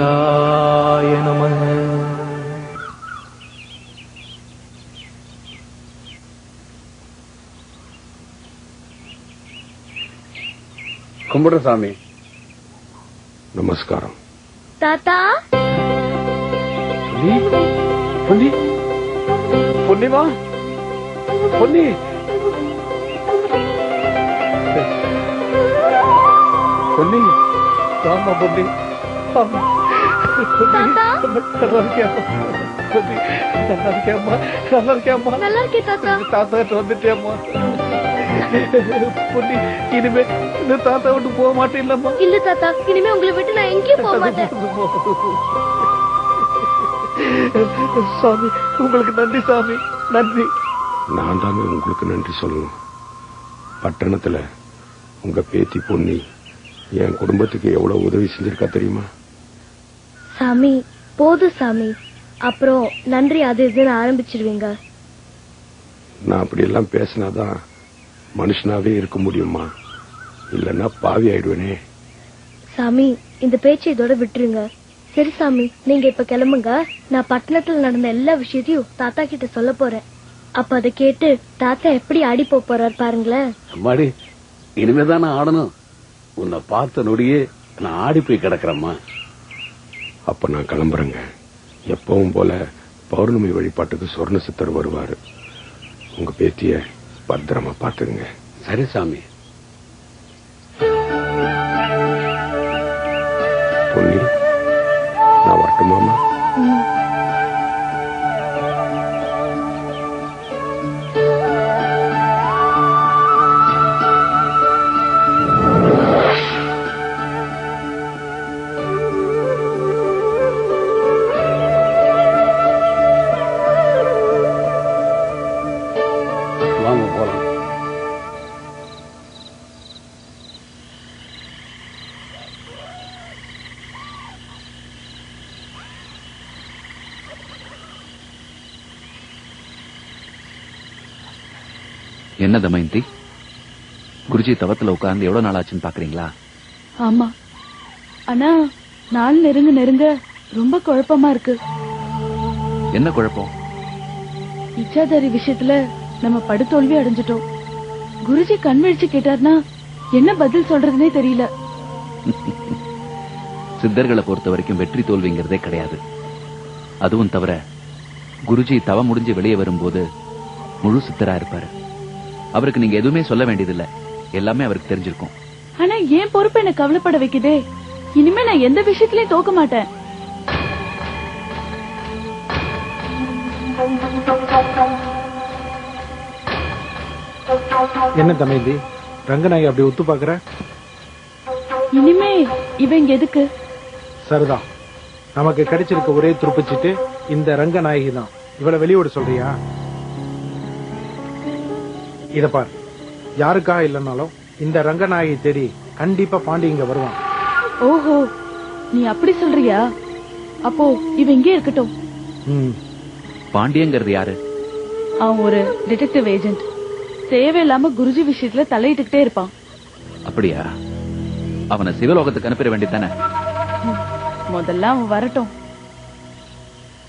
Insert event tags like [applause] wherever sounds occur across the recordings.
கணேஷாய நம கும்பிடுற சாமி நமஸ்காரம் தாத்தா பொன்னி பொன்னி பொன்னிமா பொன்னி பொன்னி ஆமா நல்லா இருக்கியாம்மா நல்லா இருக்கியாம்மா நல்லா இருக்கியாம்மா நல்லா இருக்கே தாத்தா? வந்துட்டேம்மா பொன்னி இனிமே இந்த தாத்தா? விட்டு போக மாட்டேன்லம்மா இல்ல தாத்தா. இனிமே உங்களை விட்டு நான் எங்கேயும் போக மாட்டேன். சாமி உங்களுக்கு நன்றி சாமி. நன்றி. நான் தாங்க உங்களுக்கு நன்றி சொல்லணும். பட்டணத்துல உங்க பேத்தி பொன்னி என் குடும்பத்துக்கு எவ்வளவு உதவி செஞ்சிருக்கா தெரியுமா? சாமி போதும் சாமி. அப்புறம் நன்றி அது இதுன்னு ஆரம்பிச்சிருவீங்க. நான் அப்படி எல்லாம் பேசினாதான் மனுஷனாவே இருக்க முடியுமா? இல்லைன்னா பாவி ஆயிடுவேனே. சாமி இந்த பேச்சை இதோட விட்டுருங்க. சரி சாமி நீங்க இப்ப கிளம்புங்க. நான் பட்டணத்துல நடந்த எல்லா விஷயத்தையும் தாத்தா கிட்ட சொல்ல போறேன். அப்ப அதை கேட்டு தாத்தா எப்படி ஆடி போப் போறார் பாருங்களேன். அம்மாடி இனிமேதான் நான் ஆடணும். உன்னை பார்த்த நொடியே நான் ஆடி போய் கிடக்குறேம்மா. அப்ப நான் கிளம்புறேங்க. எப்பவும் போல பௌர்ணமி வழிபாட்டுக்கு சொர்ண சித்தர் வருவாரு. உங்க பேத்திய பத்திரமா பாத்துங்க சரி சாமி. பொன்னி நான் வரட்டுமாமா என்ன தமயந்தி குருஜி தவத்துல உட்கார்ந்து எவ்வளவு நாள் ஆச்சுன்னு பாக்குறீங்களா? ஆமா. ஆனா நாள் நெருங்க நெருங்க ரொம்ப குழப்பமா இருக்கு. என்ன குழப்பம்? இச்சாதாரி விஷயத்துல நம்ம படுதோல்வி அடைஞ்சிட்டோம். குருஜி கண் விழிச்சு கேட்டார்னா என்ன பதில் சொல்றதுனே தெரியல. [laughs] சித்தர்களை பொறுத்த வரைக்கும் வெற்றி தோல்விங்கிறதே கிடையாது. அதுவும் தவிர குருஜி தவம் முடிஞ்சு வெளியே வரும்போது முழு சித்தரா இருப்பாரு. அவருக்கு நீங்க எதுவுமே சொல்ல வேண்டியதில்ல. எல்லாமே அவருக்கு தெரிஞ்சிருக்கும். ஆனா ஏன் பொறுப்பு என்ன கவலைப்பட வைக்குதே? இனிமே நான் எந்த விஷயத்திலயும் தோக்க மாட்டேன். என்ன தமைந்தி ரங்கநாயகி அப்படி ஒத்து பாக்குற இனிமே இவங்க எதுக்கு? சரிதான் நமக்கு கிடைச்சிருக்க ஒரே துருப்பிச்சிட்டு இந்த ரங்கநாயகி தான் இவளை வெளியோட சொல்றியா? இத பார். யாருக்காக இல்லைனாலும் இந்த ரங்கநாயகி தேடி கண்டிப்பா பாண்டி இங்க வருவான். ஓஹோ நீ அப்படி சொல்றியா? அப்போ இவ இங்கே இருக்கட்டும். ம். பாண்டியங்கிறது யாரு? அவன் ஒரு டிடெக்டிவ் ஏஜென்ட் தேவையில்லாம குருஜி விஷயத்துல தலையிட்டுக்கிட்டே இருப்பான். அப்படியா? அவனை சிவலோகத்துக்கு அனுப்பிட வேண்டியதானே முதல்ல அவன் வரட்டும்.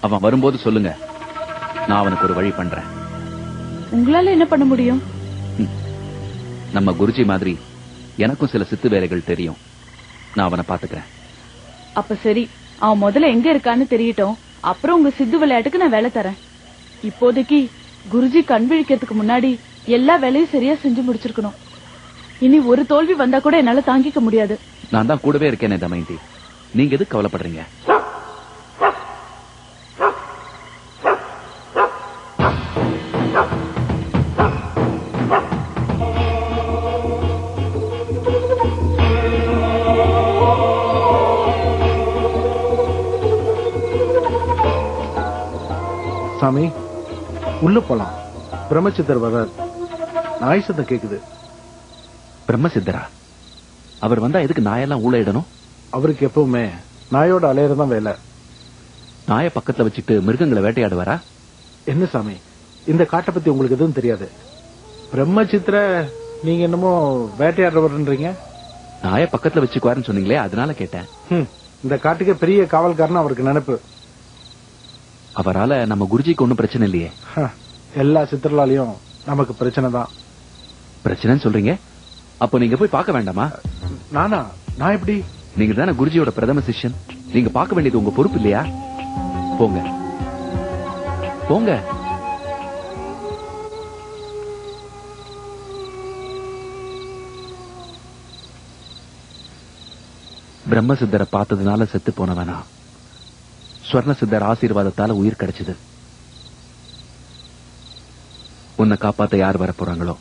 அவன் வரும்போது சொல்லுங்க. நான் அவனுக்கு ஒரு வழி பண்றேன். உங்களால என்ன பண்ண முடியும்? நம்ம குருஜி மாதிரி எனக்கும் சில சித்து வேலைகள் தெரியும். நான் அவனை பாத்துக்கிறேன் அப்ப சரி அவன் முதல்ல எங்க இருக்கான்னு தெரியட்டும். அப்புறம் உங்க சித்து விளையாட்டுக்கு நான் வேலை தரேன். இப்போதைக்கு குருஜி கண் விழிக்கிறதுக்கு முன்னாடி எல்லா வேலையும் சரியா செஞ்சு முடிச்சிருக்கணும். இனி ஒரு தோல்வி வந்தா கூட என்னால தாங்கிக்க முடியாது. நான் தான் கூடவே இருக்கேனே தமயந்தி. நீங்க எதுக்கு கவலைப்படுறீங்க? உள்ள போலாம். பிரம்மச்சித்தர் வர்றார். நாய் சத்தம் கேக்குது. பிரம்மசித்தரா? அவர் வந்தா எதுக்கு நாயெல்லாம் ஊழையிடணும் அவருக்கு எப்பவுமே நாயோட அலையறதான் வேலை. நாயை பக்கத்துல வச்சுட்டு மிருகங்களை வேட்டையாடுவாரா? என்ன சாமி? இந்த காட்டை பத்தி உங்களுக்கு எதுவும் தெரியாது. பிரம்மச்சித்திர நீங்க என்னமோ வேட்டையாடுறவர்ன்றீங்க? நாயை பக்கத்துல வச்சுக்குவாருன்னு சொன்னீங்களே அதனால கேட்டேன். இந்த காட்டுக்கு பெரிய காவல்காரன் அவருக்கு நினைப்பு. அவரால நம்ம குருஜிக்கு ஒண்ணும் பிரச்சனை இல்லையே. எல்லா சித்தர்களாலையும் நமக்கு பிரச்சனை தான். பிரச்சனைன்னு சொல்றீங்க? அப்போ நீங்க போய் பார்க்க வேண்டாமா? நானா? நான் எப்படி? நீங்க தானே குருஜியோட பிரதம சிஷ்யன். நீங்க பார்க்க வேண்டியது உங்க பொறுப்பு இல்லையா? போங்க. போங்க. பிரம்ம சித்தரை பார்த்ததுனால செத்து போனவனா? ஸ்வர்ண சித்தர் ஆசீர்வாதத்தால உயிர் கிடைச்சது. உன்னை காப்பாத்த யார் வர போறாங்களோ?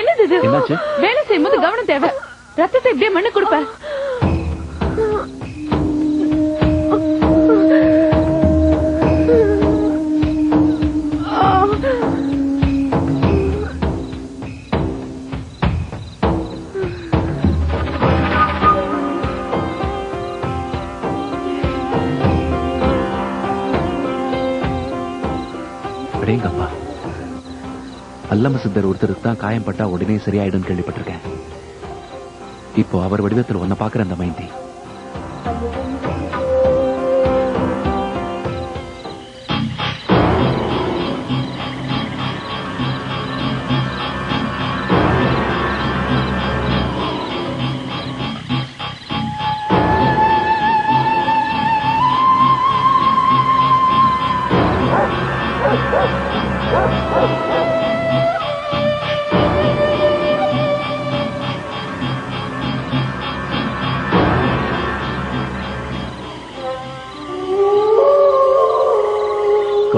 என்னது? வேலை செய்யும்போது கவனம் தேவை. ரத்தத்தை இப்படியே மண்ணு கொடுப்ப சித்தர் ஒருத்தருக்கு தான் காயம் பட்டா உடனே சரியாயிடும் கேள்விப்பட்டிருக்கேன். இப்போ அவர் வடிவத்தில் ஒன்ன பாக்குற அந்த மைந்தி.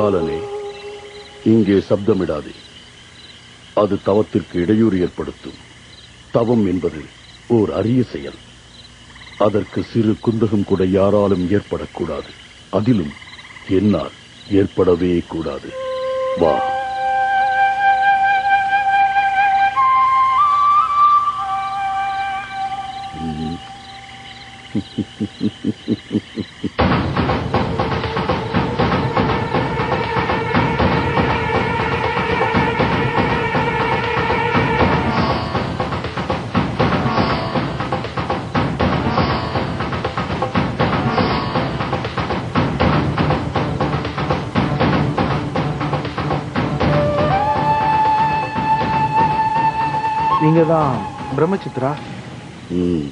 காலனே இங்கே சப்தமிடாதே. அது தவத்திற்கு இடையூறு ஏற்படுத்தும். தவம் என்பது ஓர் அரிய செயல். அதற்கு சிறு குந்தகம் கூட யாராலும் ஏற்படக்கூடாது. அதிலும் என்னால் ஏற்படவே கூடாது. வா. நீங்க தான் பிரம்மசித்ரா ம்,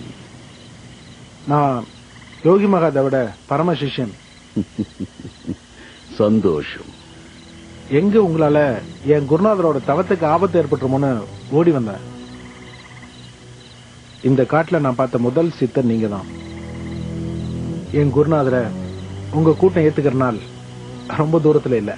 நான் யோகி மகாதேவோட பரம சிஷ்யன். சந்தோஷம். எங்க உங்களால என் குருநாதரோட தவத்துக்கு ஆபத்து ஏற்பட்டுருமோன்னு ஓடி வந்தேன் இந்த காட்டுல நான் பார்த்த முதல் சித்தர் நீங்க தான் என் குருநாதரை உங்க கூட்டம் ஏத்துக்கிற நாள் ரொம்ப தூரத்துல இல்ல.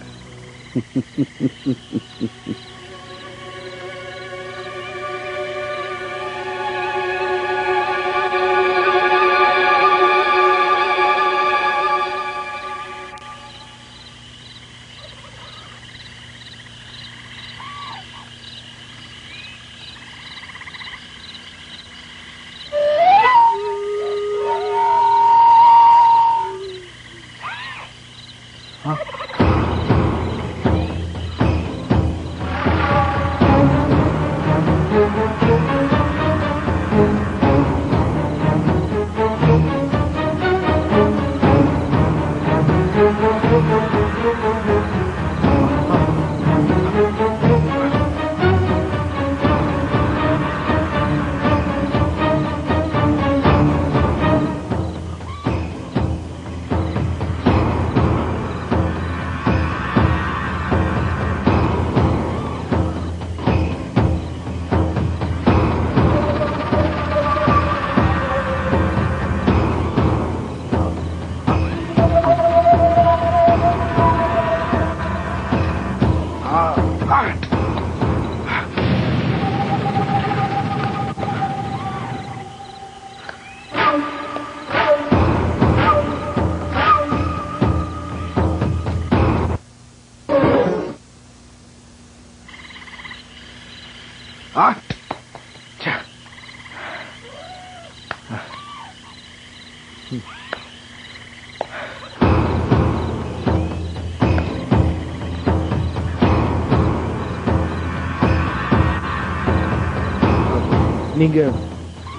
நீங்க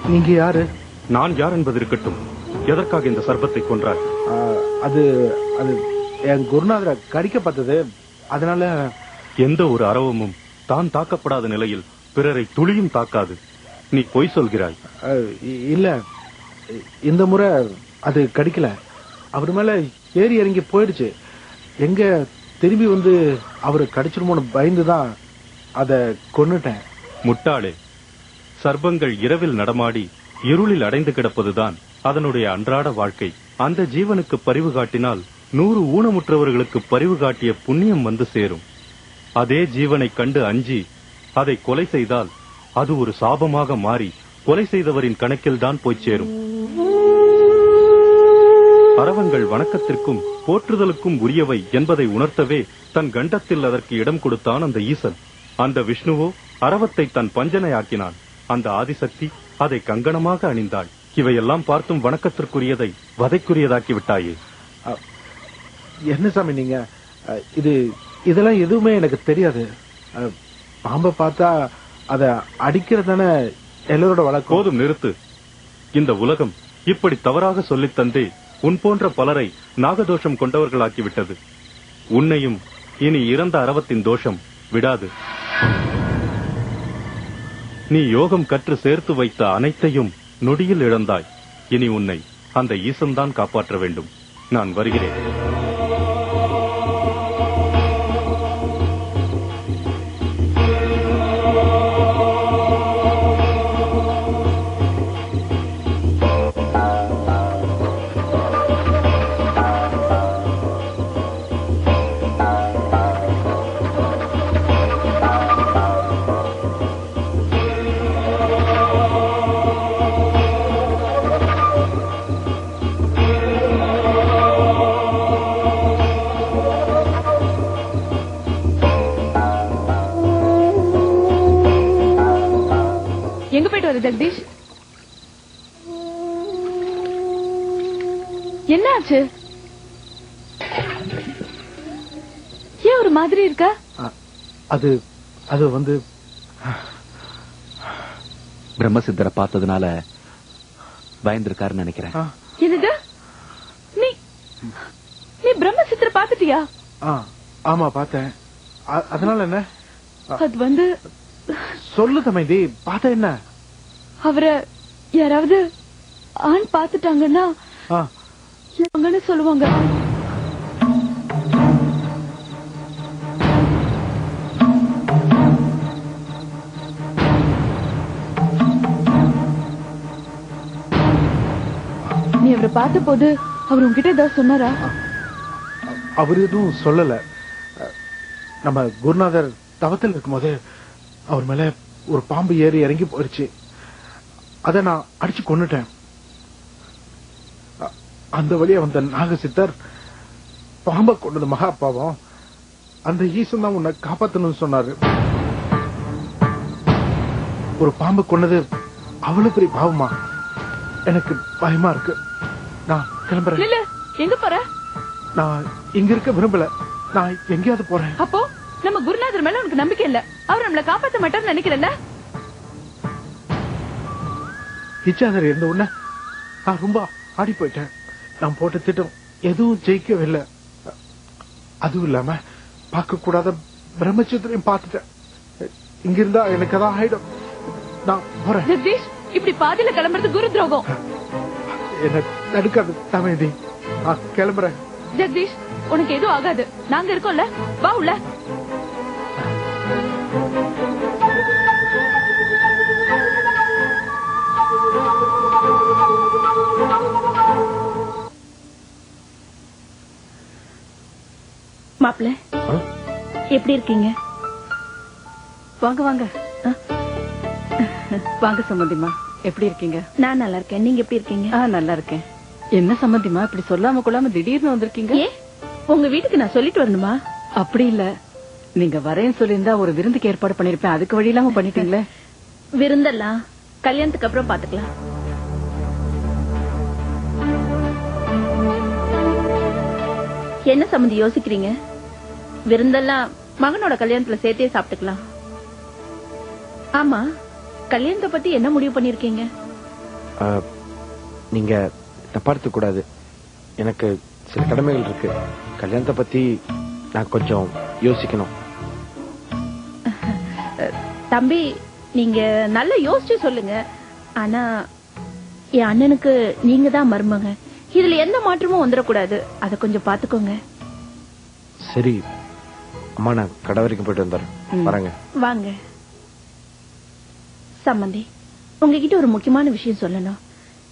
நீங்க யாரு? நான் யார் என்பது இருக்கட்டும். எதற்காக இந்த சர்பத்தை கொன்றாய் ஆ, அது அது என் குருநாதரை கடிக்க பார்த்தது அதனால எந்த ஒரு அரவமும் தான் தாக்கப்படாத நிலையில் பிறரை துளியும் தாக்காது. நீ பொய் சொல்கிறாய். இல்ல. இந்த முறை அது கடிக்கல. அவர் மேல ஏறி இறங்கி போயிடுச்சு. எங்க திரும்பி வந்து அவரு கடிச்சிருமோன்னு பயந்துதான் அத கொன்னுட்டேன். முட்டாளே சர்ப்பங்கள் இரவில் நடமாடி இருளில் அடைந்து கிடப்பதுதான் அதனுடைய அன்றாட வாழ்க்கை. அந்த ஜீவனுக்கு பரிவு காட்டினால் நூறு ஊனமுற்றவர்களுக்கு பரிவு காட்டிய புண்ணியம் வந்து சேரும். அதே ஜீவனை கண்டு அஞ்சி அதை கொலை செய்தால் அது ஒரு சாபமாக மாறி கொலை செய்தவரின் கணக்கில்தான் போய் சேரும். அரவங்கள் வணக்கத்திற்கும் போற்றுதலுக்கும் உரியவை என்பதை உணர்த்தவே தன் கண்டத்தில் அதற்கு இடம் கொடுத்தான் அந்த ஈசன். அந்த விஷ்ணுவோ அரவத்தை தன் பஞ்சனையாக்கினான். அந்த ஆதிசக்தி அதை கங்கணமாக அணிந்தாள். இவையெல்லாம் பார்த்தும் வணக்கத்திற்குரியதை வதைக்குரியதாக்கி விட்டாயே என்ன சாமி நீங்க? இது இதெல்லாம் எதுவுமே எனக்கு தெரியாது. பாம்பை பார்த்தா அத அடிக்கிறதானே எல்லாரோட வழக்கம். போதும் நிறுத்து. இந்த உலகம் இப்படி தவறாக சொல்லித் தந்தே உன் போன்ற பலரை நாகதோஷம் கொண்டவர்களாக்கி விட்டது உன்னையும் இனி இறந்த அரவத்தின் தோஷம் விடாது. நீ யோகம் கற்று சேர்த்து வைத்த அனைத்தையும் நொடியில் இழந்தாய். இனி உன்னை அந்த ஈசன்தான் காப்பாற்ற வேண்டும். நான் வருகிறேன். எங்க போயிட்டு வர ஜெகதீஷ்? என்ன ஆச்சு? ஏன் ஒரு மாதிரி இருக்க? அது அது வந்து பிரம்மசித்தரை பார்த்ததுனால பயந்திருக்காருன்னு நினைக்கிறேன். என்னது? நீ நீ பிரம்ம சித்திர பாத்துட்டியா ஆ, ஆமா பார்த்தேன். அதனால என்ன? அது வந்து சொல்லு தமைதி பார்த்த என்ன? அவரை யாராவது ஆண் பாத்துட்டாங்கன்னா சொல்லுவாங்க. நீ அவரை பார்த்த போது அவர் உன்கிட்ட ஏதாவது சொன்னாரா? அவர் எதுவும் சொல்லல. நம்ம குருநாதர் தவத்தில் இருக்கும்போது அவர் மேல ஒரு பாம்பு ஏறி இறங்கி போயிடுச்சு. அத நான் அடிச்சு கொன்னுட்டேன். அ- அந்த வழியா வந்த நாகசித்தர் பாம்பை கொண்டது மகா பாவம். அந்த ஈசன் தான் உன்னை காப்பாத்தணும்னு சொன்னாரு. ஒரு பாம்பு கொன்னது அவ்வளவு பெரிய பாவமா? எனக்கு பயமா இருக்கு. நான் கிளம்புறேன். எங்க போற? நான் இங்க இருக்க விரும்பல. நான் எங்கேயாவது போறேன். அப்போ நம்ம குருநாதர் மேல உனக்கு நம்பிக்கை இல்ல. அவர் நம்மள காப்பாத்த மாட்டார்னு நினைக்கிறல்ல? இச்சாதர் இருந்த உடனே நான் ரொம்ப ஆடி போயிட்டேன். நான் போட்ட திட்டம் எதுவும் ஜெயிக்கவே இல்லை. அதுவும் இல்லாம பார்க்க கூடாத பிரம்மச்சத்திரையும் பார்த்துட்டேன். இங்க இருந்தா எனக்கு அதான் ஆயிடும். நான் போறேன். ஜெகதீஷ் இப்படி பாதியில கிளம்புறது குரு துரோகம் என்ன தடுக்காது தமிழி நான் கிளம்புறேன். ஜெகதீஷ் உனக்கு எதுவும் ஆகாது. நாங்க இருக்கோம்ல. வா உள்ள. மாப்பிள்ள. எப்படி இருக்கீங்க? வாங்க வாங்க. வாங்க சம்பந்திமா எப்படி இருக்கீங்க? நான் நல்லா இருக்கேன். நீங்க எப்படி இருக்கீங்க? ஆ நல்லா இருக்கேன். என்ன சம்பந்திமா இப்படி சொல்லாம கொள்ளாம திடீர்னு வந்திருக்கீங்க? உங்க வீட்டுக்கு நான் சொல்லிட்டு வரணுமா? அப்படி இல்ல. நீங்க வரேன்னு சொல்லியிருந்தா ஒரு விருந்துக்கு ஏற்பாடு பண்ணிருப்பேன் அதுக்கு வழி இல்லாம பண்ணிட்டீங்களே? விருந்தெல்லாம் கல்யாணத்துக்கு அப்புறம் பாத்துக்கலாம். என்ன சம்மந்தி யோசிக்கிறீங்க? விருந்தெல்லாம் மகனோட கல்யாணத்துல சேர்த்தே சாப்பிட்டுக்கலாம். ஆமா கல்யாணத்தை பத்தி என்ன முடிவு பண்ணிருக்கீங்க? நீங்க தப்பா கூடாது எனக்கு சில கடமைகள் இருக்கு. கல்யாணத்தை பத்தி நான் கொஞ்சம் யோசிக்கணும். தம்பி நீங்க நல்லா யோசிச்சு சொல்லுங்க. ஆனா என் அண்ணனுக்கு நீங்க தான் மருமங்க இதுல எந்த மாற்றமும் வந்துடக்கூடாது. அத கொஞ்சம் பாத்துக்கோங்க சரி அம்மா நான் கடை வரைக்கும் போயிட்டு வந்துடுறேன். வரேங்க. வாங்க. சம்மந்தி உங்ககிட்ட ஒரு முக்கியமான விஷயம் சொல்லணும்.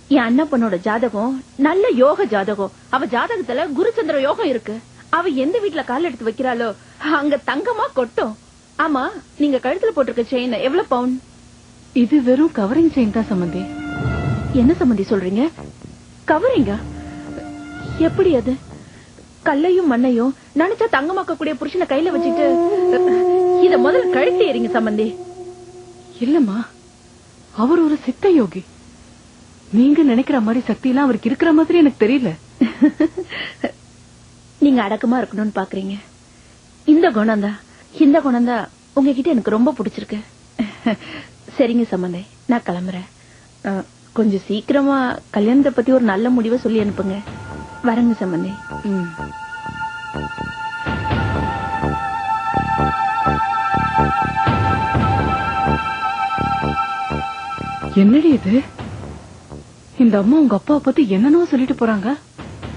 என் அண்ணப்பனோட ஜாதகம் நல்ல யோக ஜாதகம். அவ ஜாதகத்துல குருச்சந்திர யோகம் இருக்கு. அவ எந்த வீட்ல கால் எடுத்து வைக்கிறாளோ அங்க தங்கமா கொட்டும். ஆமா நீங்க கழுத்துல போட்டிருக்க செயின் எவ்வளவு பவுன் இது வெறும் கவரிங் செயின் தான் சம்பந்தி. என்ன சம்மந்தி சொல்றீங்க? கவரிங்க எப்படி அது? கல்லையும் மண்ணையும் நினைச்சா தங்கமாக்கக்கூடிய புருஷனை கையில வச்சுட்டு இத முதல்ல கழுத்து ஏறிங்க சம்பந்தி. இல்லம்மா அவர் ஒரு சித்த யோகி. நீங்க நினைக்கிற மாதிரி சக்தி எல்லாம் அவருக்கு இருக்கிற மாதிரி எனக்கு தெரியல. [laughs] நீங்க அடக்கமா இருக்கணும்னு பாக்குறீங்க. இந்த குணம்தான் இந்த குணம்தான் உங்ககிட்ட எனக்கு ரொம்ப பிடிச்சிருக்கு. [laughs] சரிங்க சம்பந்தை நான் கிளம்புறேன். கொஞ்சம் சீக்கிரமா கல்யாணத்தை பத்தி ஒரு நல்ல முடிவை சொல்லி அனுப்புங்க. வரேங்க சம்பந்தை. என்னடி இது? இந்த அம்மா உங்க அப்பாவை பத்தி என்னென்னவோ சொல்லிட்டு போறாங்க?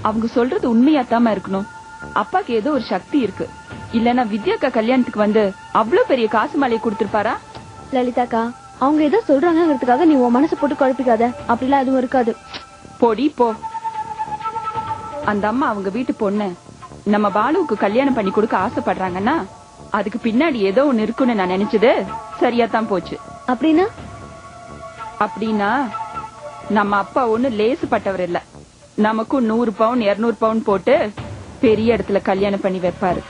அவங்க சொல்றது உண்மையாத்தாம இருக்கணும். அப்பாக்கு ஏதோ ஒரு சக்தி இருக்கு. இல்லனா வித்யாக்கா கல்யாணத்துக்கு வந்து அவ்வளவு பெரிய காசு மாலையை கொடுத்திருப்பாரா? லலிதாக்கா அவங்க ஏதோ சொல்றாங்கிறதுக்காக நீ உன் மனசு போட்டு குழப்பிக்காத. அப்படிலாம் எதுவும் இருக்காது. போடி போ. அந்த அம்மா அவங்க வீட்டு பொண்ணு. நம்ம பாலுவுக்கு கல்யாணம் பண்ணி கொடுக்க ஆசைப்படுறாங்கன்னா அதுக்கு பின்னாடி ஏதோ ஒண்ணு இருக்குன்னு நான் நினைச்சது சரியா தான் போச்சு. அப்படின்னா? அப்படின்னா நம்ம அப்பா ஒண்ணு லேசுப்பட்டவர் இல்ல. நமக்கும் நூறு பவுன் இருநூறு பவுன் போட்டு பெரிய இடத்துல கல்யாணம் பண்ணி வைப்பாரு.